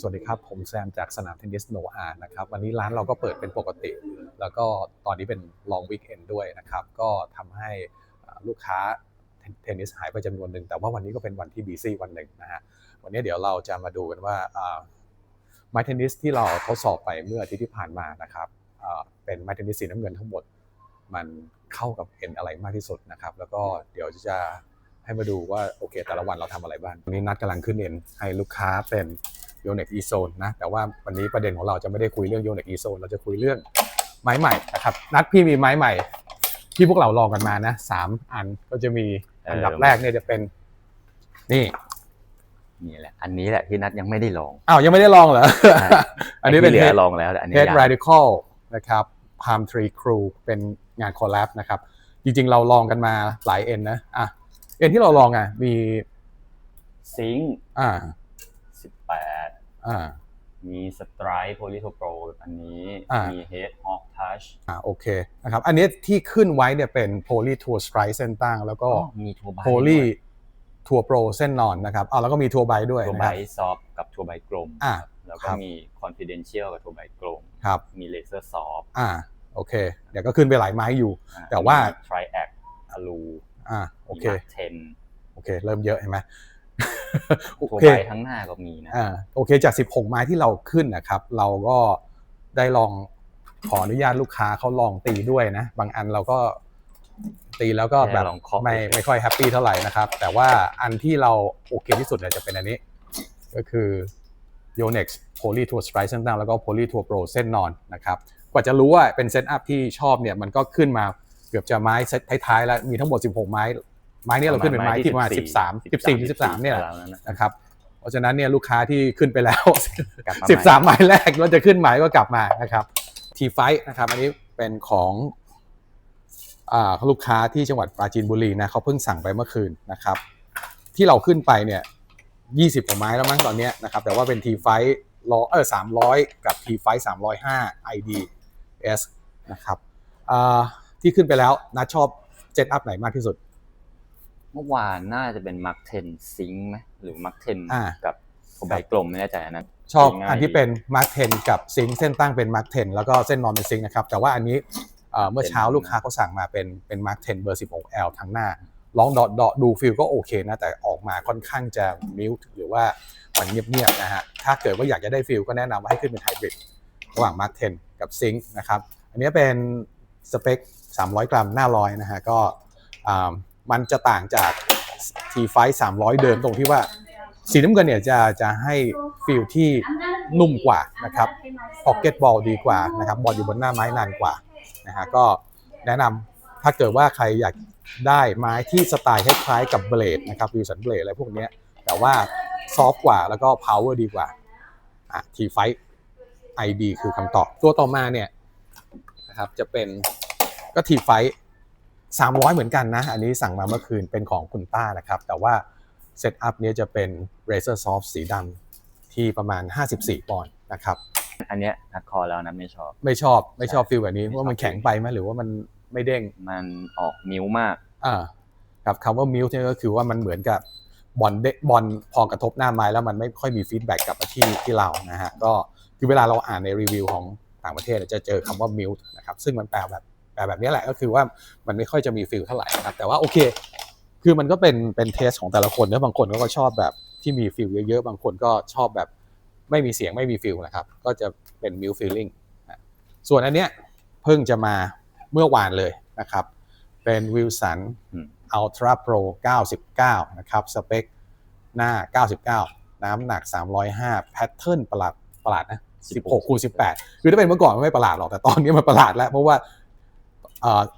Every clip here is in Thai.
สวัสดีครับ ผมแซมจากสนามเทนนิสโนอานะครับ วันนี้ร้านเราก็เปิดเป็นปกติ แล้วก็ตอนนี้เป็นลองวีคเอนด้วยนะครับ ก็ทำให้ลูกค้าเทนนิสหายไปจำนวนหนึ่ง แต่ว่าวันนี้ก็เป็นวันที่บีซี่วันหนึ่งนะฮะ วันนี้เดี๋ยวเราจะมาดูกันว่าไม้เทนนิสที่เราทดสอบไปเมื่ออาทิตย์ที่ผ่านมานะครับเป็นไม้เทนนิสสีน้ำเงินทั้งหมด มันเข้ากับเอ็นอะไรมากที่สุดนะครับ แล้วก็เดี๋ยวจะให้มาดูว่าโอเค แต่ละวันเราทำอะไรบ้างวันนี้นัดกำลังขึ้นเอ็นให้ลูกค้าเป็น โยเน็กอีโซนนะ แต่ว่าวันนี้ประเด็นของเราจะไม่ได้คุยเรื่องโยเน็กอีโซนเราจะคุยเรื่องไม้ใหม่นะครับนัดพี่มีไม้ใหม่ ที่พวกเราลองกันมานะสามอันก็จะมีอันดับแรกเนี่ยจะเป็น นี่นี่แหละ อันนี้แหละที่นัดยังไม่ได้ลองอ้าวยังไม่ได้ลองเหรอใช่อันนี้เป็นไที่เหลื Head อลองแล้วแต่อันนี้ Head ยัง Radical นะครับ Palm Tree Crew เป็นงานคอลแลบนะครับ จริงๆเราลองกันมาหลายเอ็นนะอะเอ็นที่เราลองอะมีซิงค์อ่าสิบแปด อ่า มีสไตรป์โพลิโทโปรอันนี้ อ่ามี มีเฮดฮอกทัชอ่าโอเคนะครับ อันนี้ที่ขึ้นไว้เนี่ยเป็น Poly Tour Stripe เส้นตั้ง แล้วก็มีทัวร์ไบ Poly Tour Pro เส้นนอนนะครับอ่าแล้วก็มีทัวร์ไบด้วยทัวร์นะไบครับ ซอฟกับทัวร์ไบกลมอ่า แล้วคก็รับ มีคอนฟิเดนเชียลกับทัวร์ไบกลม ครับ มีเลเซอร์ซอฟอ่า โอเค เดี๋ยวก็ขึ้นไปหลายไม้อยู่ แต่ว่า ทริแอคอะลูอ่าโอเค เทนโอเค เริ่มเยอะเห็นไหม โอทัวร์เคไบทั้งหน้าก็มีนะอ่าโอเคจาก 16 ไม้ที่เราขึ้นนะครับ เราก็ได้ลองขออนุญาตลูกค้าเขาลองตีด้วยนะ บางอันเราก็ตีแล้วก็แบบแค่ลองเคาะไม่เฉยๆไม่ค่อยแฮปปี้เท่าไหร่นะครับ แต่ว่าอันที่เราโอเคที่สุดเนี่ยจะเป็นอันนี้ ก็คือ Yonex Poly Tour Strike เส้นตั้งแล้วก็ Poly Tour Pro เส้นนอนนะครับ กว่าจะรู้ว่าเป็นเซตอัพที่ชอบเนี่ยมันก็ขึ้นมาเกือบจะไม้เซตท้ายๆแล้วมีทั้งหมด 16 ไม้ ไม้เนี่ยเราขึ้นเป็นไม้ที่ประมาณ13 14หรือ13เนี่ยแหละแล้วนะนะครับเพราะฉะนั้นเนี่ยลูกค้าที่ขึ้นไปแล้วกลับมาสิบสามใหม่หมายแรกก็จะขึ้นหมายก็กลับมานะครับทีไฟนะครับ อันนี้เป็นของอ่าลูกค้าที่จังหวัดปราจีนบุรีนะเขาเพิ่งสั่งไปเมื่อคืนนะครับ ที่เราขึ้นไปเนี่ยยี่สิบกว่าไม้แล้วมั้งตอนเนี้ยนะครับ แต่ว่าเป็นทีไฟล้อเออสามร้อยกับทีไฟสามร้อยห้า IDS นะครับอ่าที่ขึ้นไปแล้วนัดชอบเจ็ตอัพไหนมากที่สุด เมื่อวานน่าจะเป็นมาร์คเทนซิงไหมหรือมาร์คเทนอ่า กับทัวร์ไบกลมไม่แน่ใจอันนั้น ชอบง่ายอันที่เป็นมาร์คเทนกับซิงค์เส้นตั้งเป็นมาร์คเทนแล้วก็เส้นนอนเป็นซิงค์นะครับ แต่ว่าอันนี้เอ่อเมื่อเช้าลูกค้าเขาสั่งมาเป็นเป็นมาร์คเทนเบอร์ 16L ทั้งหน้าลองดอดดอดูฟิลก็โอเคนะ แต่ออกมาค่อนข้างจะมิวหรือว่ามันเงียบๆนะฮะถ้าเกิดว่าอยากจะได้ฟิลก็แนะนำว่าให้ขึ้นเป็นไฮบริดระหว่างมาร์คเทนกับซิงค์นะครับ อันนี้เป็นสเปค 300 กรัมหน้าร้อยนะฮะก็อ่า มันจะต่างจาก T5 300เดิมตรงที่ว่าสีน้ำเงินเนี่ยจะจะให้ฟิลที่นุ่มกว่านะครับพ็อกเก็ตบอลดีกว่านะครับบอลอยู่บนหน้าไม้นานกว่านะฮะก็แนะนำถ้าเกิดว่าใครอยากได้ไม้ที่สไตล์คล้ายๆกับเบลดนะครับวิวสันเบลดอะไรพวกเนี้ยแต่ว่าซอฟกว่าแล้วก็พาวเวอร์ดีกว่าอะทีไฟไอดีคือคำตอบตัวต่อมาเนี่ยนะครับจะเป็นก็ทีไฟ สามร้อยเหมือนกันนะ อันนี้สั่งมาเมื่อคืนเป็นของคุณต้านะครับ แต่ว่าเซตอัพนี้จะเป็น Razer Soft สีดำที่ประมาณ 54 ปอนด์นะครับ อันเนี้ยนัดคอแล้วนะไม่ชอบ ไม่ชอบไม่ชอบใช่ฟิลแบบนี้ไม่ชอบว่ามันแข็งไปไหมหรือว่ามันไม่เด้งมันออกมิ้วมากอ่าครับคำว่ามิวเนี่ยก็คือว่ามันเหมือนกับบอลเดบอลพอกระทบหน้าไม้แล้วมันไม่ค่อยมีฟีดแบ็กกลับมาที่ที่เรานะฮะก็คือเวลาเราอ่านในรีวิวของต่างประเทศจะเจอคำว่ามิวนะครับซึ่งมันแปลแบบ แบบนี้แหละก็คือว่ามันไม่ค่อยจะมีฟิลเท่าไหร่นะครับแต่ว่าโอเค คือมันก็เป็นเป็นเทสของแต่ละคนนะบางคนก็ชอบแบบที่มีฟิลเยอะๆ บางคนก็ชอบแบบไม่มีเสียงไม่มีฟิลนะครับ ก็จะเป็นมิวฟิลลิ่งส่วนอันเนี้ยเพิ่งจะมาเมื่อวานเลยนะครับ เป็นวิลสันอืม Ultra Pro 99 นะครับ สเปคหน้า 99 น้ำหนัก 305 แพทเทิร์นประหลาดประหลาดนะ 16คูณ18 คือถ้าเป็นเมื่อก่อนไม่ประหลาดหรอก แต่ตอนนี้มันประหลาดแล้ว เพราะว่า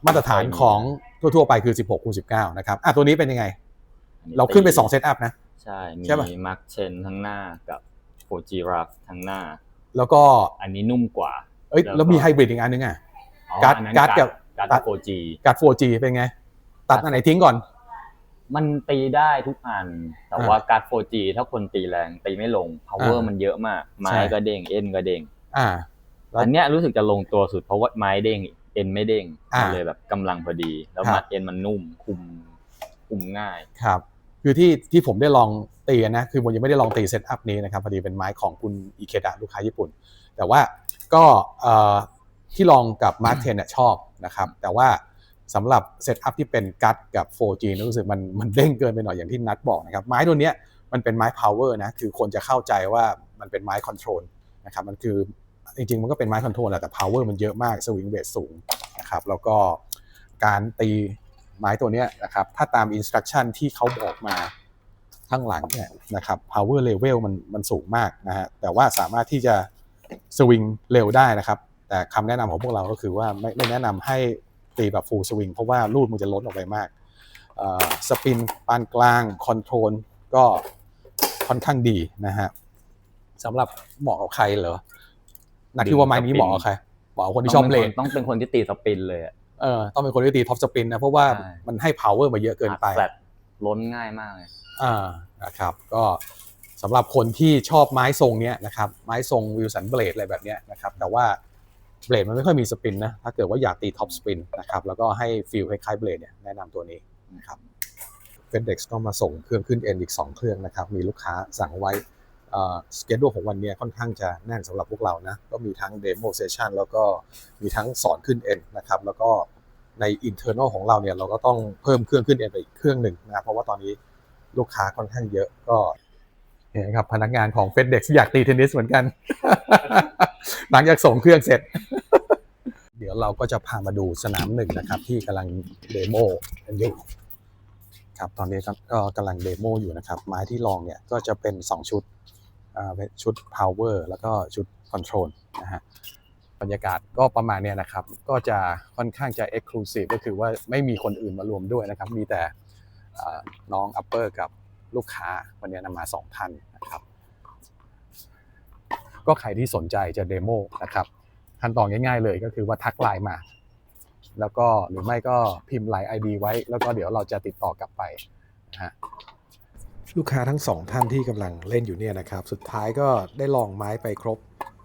มาตรฐานของทั่วๆไปคือ 16คูณ19 นะครับอะตัวนี้เป็นยังไงอัเราขึ้นไป2เซตอัพนะ ใช่ใช่ปะมีมาร์คเทนทั้งหน้ากับโฟจิรัฟทั้งหน้า แล้วก็อันนี้นุ่มกว่า เอ้ยแล้วก็แล้วมีไฮบริดอีกอันนึงอะอ๋อการ์ดอันนั้นการ์ดกับการ์ตัดดโฟจีการ์ด 4G เป็นไง ตัดอันไหนทิ้งก่อน มันตีได้ทุกอัน แต่อ่าว่าการ์ดโฟจีถ้าคนตีแรงตีไม่ลง power อ่ามัมันเยอะมาก ไม้ใช่ก็เด้งเอ็นก็เด้งอ่าแล้วอันเนี้ยรู้สึกจะลงตัวสุดเพราะว่าไม้เด้ง เอ็นไม่เด้งอ่ามัมั นเลยแบบกำลังพอดี แล้วครับมัดเอ็นมันนุ่มคุมคุมง่าย ครับคือที่ที่ผมได้ลองตีนะคือผมยังไม่ได้ลองตีเซตอัพนี้นะครับพอดีเป็นไม้ของคุณอิเคดะลูกค้าญี่ปุ่น แต่ว่าก็เอ่อที่ลองกับมาร์เทนเนี่ยชอบนะครับแต่ว่าสำหรับเซตอัพที่เป็นกัดกับ 4G เนี่ยรู้สึกมันมันเด้งเกินไปหน่อยอย่างที่นัดบอกนะครับไม้ตัวเนี้ยมันเป็นไม้ power นะคือคนจะเข้าใจว่ามันเป็นไม้คอนโทรลนะครับมันคือ จริงๆ มันก็เป็นไม้คอนโทรลแหละแต่ power มันเยอะมากสวิงเบสสูงนะครับแล้วก็การตีไม้ตัวเนี้ยนะครับถ้าตาม instruction ที่เขาบอกมาข้างหลังเนี่ยนะครับ power level มันมันสูงมากนะฮะแต่ว่าสามารถที่จะสวิงเร็วได้นะครับ แต่คำแนะนำของพวกเราก็คือว่าไม่ไม่แนะนำให้ตีแบบ full swing เพราะว่าลูดมันจะล้นออกไปมากสปินปานกลางคอนโทรลก็ค่อนข้างดีนะฮะสำหรับเหมาะกับใครเหรอ นักที่ว่าไม้นี้เหมาะกับใครเหมาะกับคนที่ชอบเลนต้องเป็นคนที่ตีสปินเลยอะเออต้องเป็นคนที่ตีท็อปสปินนะเพราะว่าใช่มันให้ power มาเยอะเกินไปแฟลตล้นง่ายมากเลยอ่านะครับ ก็สำหรับคนที่ชอบไม้ทรงเนี้ยนะครับไม้ทรงวิลสันเบลดอะไรแบบเนี้ยนะครับแต่ว่าเบลดมันไม่ค่อยมีสปินนะถ้าเกิดว่าอยากตีท็อปสปินนะครับแล้วก็ให้ฟีลคล้ายๆเบลดเนี่ยแนะนำตัวนี้นะครับเฟดเด็กก็มาส่งเครื่องขึ้นเอ็นอีก 2 เครื่องนะครับมีลูกค้าสั่งไว้ สเกจดูของวันนี้ค่อนข้างจะแน่นสำหรับพวกเรานะ ก็มีทั้งเดโมเซสชันแล้วก็มีทั้งสอนขึ้นเอ็นนะครับ แล้วก็ใน internal ของเราเนี่ยเราก็ต้องเพิ่มเครื่องขึ้นเอ็นไปอีกเครื่องหนึ่งนะเพราะว่าตอนนี้ลูกค้าค่อนข้างเยอะก็เห็นครับพนักงานของ f e d e x อยากตีเทนนิสเหมือนกัน หลังจากส่งเครื่องเสร็จ เดี๋ยวเราก็จะพามาดูสนามหนึ่งนะครับ ที่กำลังเดโมกันอยู่ครับตอนนี้ก็กำลังเดโมอยู่นะครับ ไม้ที่ลองเนี่ยก็จะเป็น 2 ชุด ชุด power แล้วก็ชุด control นะฮะบรรยากาศก็ประมาณเนี้ยนะครับ ก็จะค่อนข้างจะ exclusive ก็คือว่าไม่มีคนอื่นมารวมด้วยนะครับ มีแต่น้องอัปเปอร์กับลูกค้าวันนี้นำมาสองท่านนะครับ ก็ใครที่สนใจจะเดโมนะครับขั้นตอนง่ายๆเลยก็คือว่าทักไลน์มา แล้วก็หรือไม่ก็พิมพ์ไลน์ ID ไว้ แล้วก็เดี๋ยวเราจะติดต่อกลับไปนะฮะ ลูกค้าทั้งสองท่านที่กำลังเล่นอยู่เนี่ยนะครับ สุดท้ายก็ได้ลองไม้ไปครบ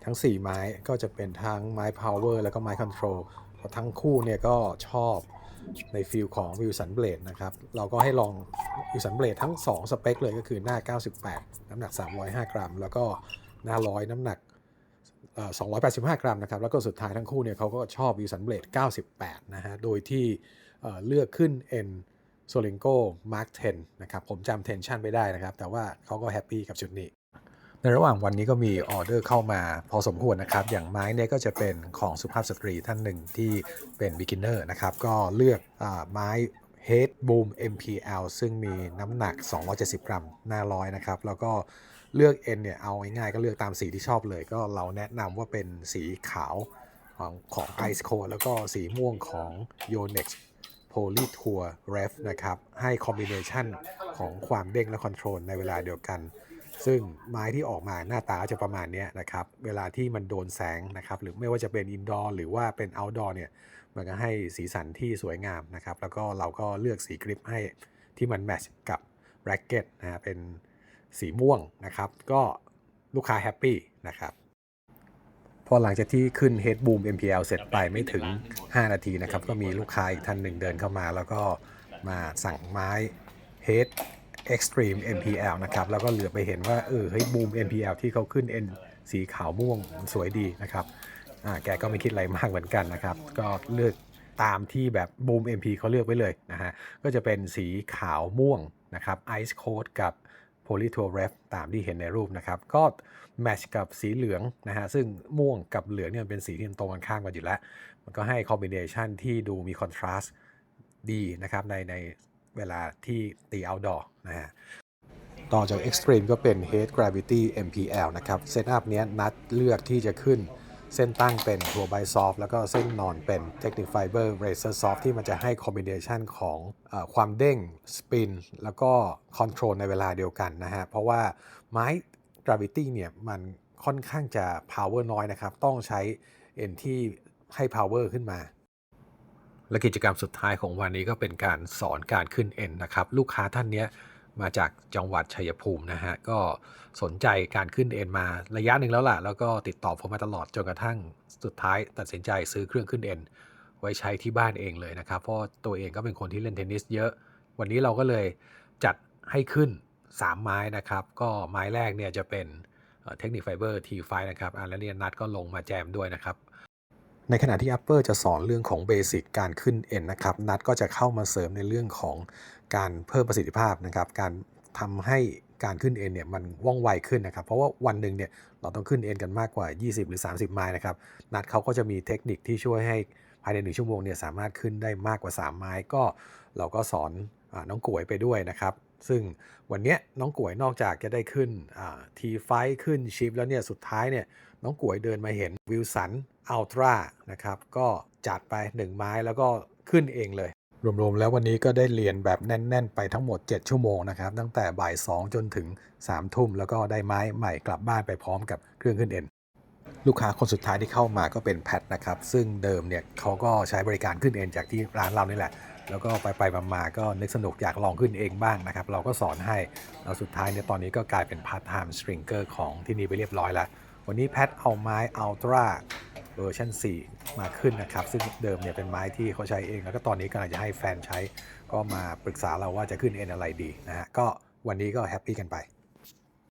ทั้ง 4 ไม้ก็จะเป็นทั้งไม้ power แล้วก็ไม้ control ทั้งคู่เนี่ยก็ชอบในฟิลของวิลสันเบลดนะครับ เราก็ให้ลองวิลสันเบลดทั้ง 2 สเปคเลยก็คือหน้า 98 น้ำหนัก 305 กรัม แล้วก็หน้า 100 น้ำหนัก 285 กรัมนะครับ แล้วก็สุดท้ายทั้งคู่เนี่ยเขาก็ชอบวิลสันเบลด98 นะฮะ โดยที่เลือกขึ้น N s o l i n g o Mark 10นะครับผมจำ tension ไม่ได้นะครับ แต่ว่าเขาก็แฮปปี้กับชุดนี้ ในระหว่างวันนี้ก็มีออเดอร์เข้ามาพอสมควรนะครับ อย่างไม้เนี่ยก็จะเป็นของสุภาพสตรีท่านหนึ่งที่เป็น beginner นะครับ ก็เลือกอไม้ Head Boom MPL ซึ่งมีน้ำหนัก 270 กรัม หน้าร้อยนะครับ แล้วก็เลือก N เนี่ย เอาง่ายๆก็เลือกตามสีที่ชอบเลย ก็เราแนะนำว่าเป็นสีขาวของของ Ice Cold แล้วก็สีม่วงของ Yonex Poly Tour Ref นะครับ ให้คอมบิเนชันของความเด้งและคอนโทรลในเวลาเดียวกัน ซึ่งไม้ที่ออกมาหน้าตาจะประมาณนี้นะครับ เวลาที่มันโดนแสงนะครับ หรือไม่ว่าจะเป็นอินดอร์หรือว่าเป็นเอาท์ดอร์เนี่ย มันก็ให้สีสันที่สวยงามนะครับ แล้วก็เราก็เลือกสีกริปให้ที่มันแมทช์กับแร็กเก็ตนะฮะเป็นสีม่วงนะครับ ก็ลูกค้าแฮปปี้นะครับ อหลังจากที่ขึ้น Head Boom MPL เสร็จไปไม่ถึง 5 นาทีนะครับ ก็มีลูกค้าอีกท่านหนึ่งเดินเข้ามา แล้วก็มาสั่งไม้ Head Extreme MPL นะครับ แล้วก็เหลือไปเห็นว่า เออเฮ้ย Boom MPL ที่เขาขึ้น N สีขาวม่วงมันสวยดีนะครับอ่าแกก็ไม่คิดอะไรมากเหมือนกันนะครับ ก็เลือกตามที่แบบ Boom MP เขาเลือกไว้เลยนะฮะ ก็จะเป็นสีขาวม่วงนะครับ Ice Coat กับ Polytour Ref ตามที่เห็นในรูปนะครับ ก็แมทช์กับสีเหลืองนะฮะ ซึ่งม่วงกับเหลืองเนี่ยเป็นสีที่มันตรงกันข้ามกันอยู่แล้ว มันก็ให้คอมบิเนชันที่ดูมีคอนทราสต์ดีนะครับในในเวลาที่ตี outdoor นะฮะต่อจาก Extreme ก็เป็น Head Gravity MPL นะครับเซตอัพเนี้ยนัดเลือกที่จะขึ้น เส้นตั้งเป็น t o u r b i Soft แล้วก็เส้นนอนเป็น Technic Fiber Razor Soft ที่มันจะให้คอมบิเนชันของอความเด้งสปินแล้วก็คอนโทรลในเวลาเดียวกันนะฮะ เพราะว่าไม้ Gravity เนี่ยมันค่อนข้างจะ power น้อยนะครับ ต้องใช้ N ที่ให้ power ขึ้นมา และกิจกรรมสุดท้ายของวันนี้ก็เป็นการสอนการขึ้น N นะครับ ลูกค้าท่านเนี้ย มาจากจังหวัดชัยภูมินะฮะ ก็สนใจการขึ้นเอ็นมาระยะหนึ่งแล้วล่ะ แล้วก็ติดต่อผมมาตลอดจนกระทั่งสุดท้ายตัดสินใจซื้อเครื่องขึ้นเอ็นไว้ใช้ที่บ้านเองเลยนะครับ เพราะตัวเองก็เป็นคนที่เล่นเทนนิสเยอะ วันนี้เราก็เลยจัดให้ขึ้น 3 ไม้นะครับ ก็ไม้แรกเนี่ยจะเป็นเทคนิคไฟเบอร์ T5 นะครับอะแล้วเนี่ยนัดก็ลงมาแจมด้วยนะครับในขณะที่ Upper จะสอนเรื่องของเบสิกการขึ้น N นะครับ นัดก็จะเข้ามาเสริมในเรื่องของ การเพิ่มประสิทธิภาพนะครับ การทำให้การขึ้น N เนี่ยมันว่องไวขึ้นนะครับ เพราะว่าวันหนึ่งเนี่ยเราต้องขึ้น N กันมากกว่า 20 หรือ 30 ไมล์นะครับ นัดเขาก็จะมีเทคนิคที่ช่วยให้ภายใน 1 ชั่วโมงเนี่ยสามารถขึ้นได้มากกว่า 3 ไมล์ก็เราก็สอนอน้องกวยไปด้วยนะครับ ซึ่งวันนี้น้องกวยนอกจากจะได้ขึ้นทีไฟขึ้นชิปแล้วเนี่ยสุดท้ายเนี่ยน้องกวยเดินมาเห็นวิลสันอัลตร้านะครับก็จัดไป 1 ไม้แล้วก็ขึ้นเองเลย รวมๆ แล้ววันนี้ก็ได้เรียนแบบแน่น ๆ ไปทั้งหมด 7 ชั่วโมงนะครับ ตั้งแต่บ่าย 2 จนถึง 3 ทุ่ม แล้วก็ได้ไม้ใหม่กลับบ้านไปพร้อมกับเครื่องขึ้นเอ็น ลูกค้าคนสุดท้ายที่เข้ามาก็เป็นแพทนะครับ ซึ่งเดิมเนี่ยเขาก็ใช้บริการขึ้นเอ็นจากที่ร้านเรานี่แหละ แล้วก็ไปไปๆมาๆก็นึกสนุกอยากลองขึ้นเองบ้างนะครับ เราก็สอนให้แล้วสุดท้ายเนี่ยตอนนี้ก็กลายเป็นพาร์ทไทม์สตริงเกอร์ของที่นี่ไปเรียบร้อยแล้ว วันนี้แพทเอาไม้อัลตร้า เวอร์ชัน4 มาขึ้นนะครับ ซึ่งเดิมเนี่ยเป็นไม้ที่เขาใช้เอง แล้วก็ตอนนี้กำลังจะให้แฟนใช้ ก็มาปรึกษาเราว่าจะขึ้นเอ็นอะไรดีนะฮะก็วันนี้ก็แฮปปี้กันไป